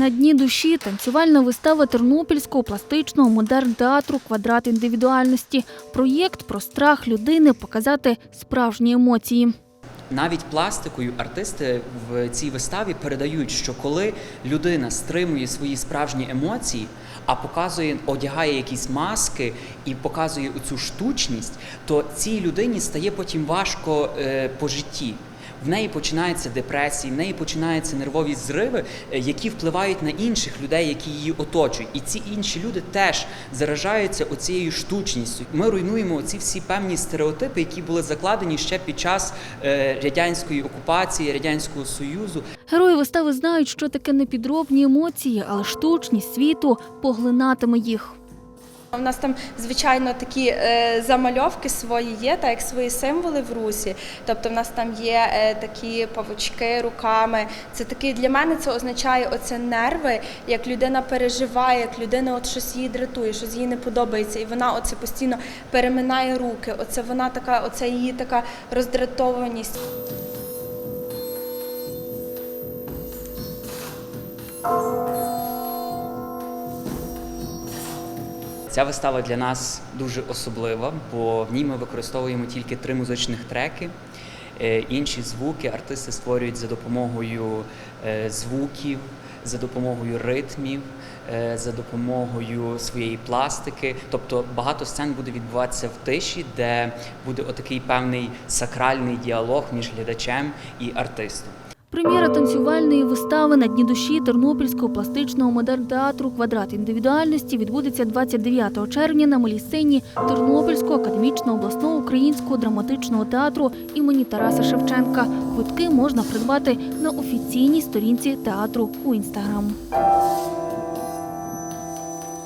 На дні душі танцювальна вистава Тернопільського пластичного модерн театру Квадрат індивідуальності. Проєкт про страх людини показати справжні емоції. Навіть пластикою артисти в цій виставі передають, що коли людина стримує свої справжні емоції, а показує, одягає якісь маски і показує цю штучність, то цій людині стає потім важко е, по житті. В неї починаються депресії, в неї починаються нервові зриви, е, які впливають на інших людей, які її оточують. І ці інші люди теж заражаються оцією штучністю. Ми руйнуємо ці всі певні стереотипи, які були закладені ще під час е, радянської окупації, радянського союзу. Герої вистави знають, що таке непідробні емоції, але штучність світу поглинатиме їх. У нас там, звичайно, такі е, замальовки свої є, так як свої символи в русі. Тобто, в нас там є е, такі павучки руками. Це такий для мене це означає оце нерви, як людина переживає, як людина от щось її дратує, щось їй не подобається, і вона оце постійно переминає руки. Оце вона така, оце її така роздратованість. Ця вистава для нас дуже особлива, бо в ній ми використовуємо тільки три музичних треки. Е, Інші звуки артисти створюють за допомогою е, звуків, за допомогою ритмів, е, за допомогою своєї пластики. Тобто багато сцен буде відбуватися в тиші, де буде отакий певний сакральний діалог між глядачем і артистом. Прем'єра танцювальної вистави на дні душі Тернопільського пластичного модерн театру Квадрат індивідуальності відбудеться 29 червня на малій сцені Тернопільського академічного обласного українського драматичного театру імені Тараса Шевченка. Квитки можна придбати на офіційній сторінці театру у інстаграм.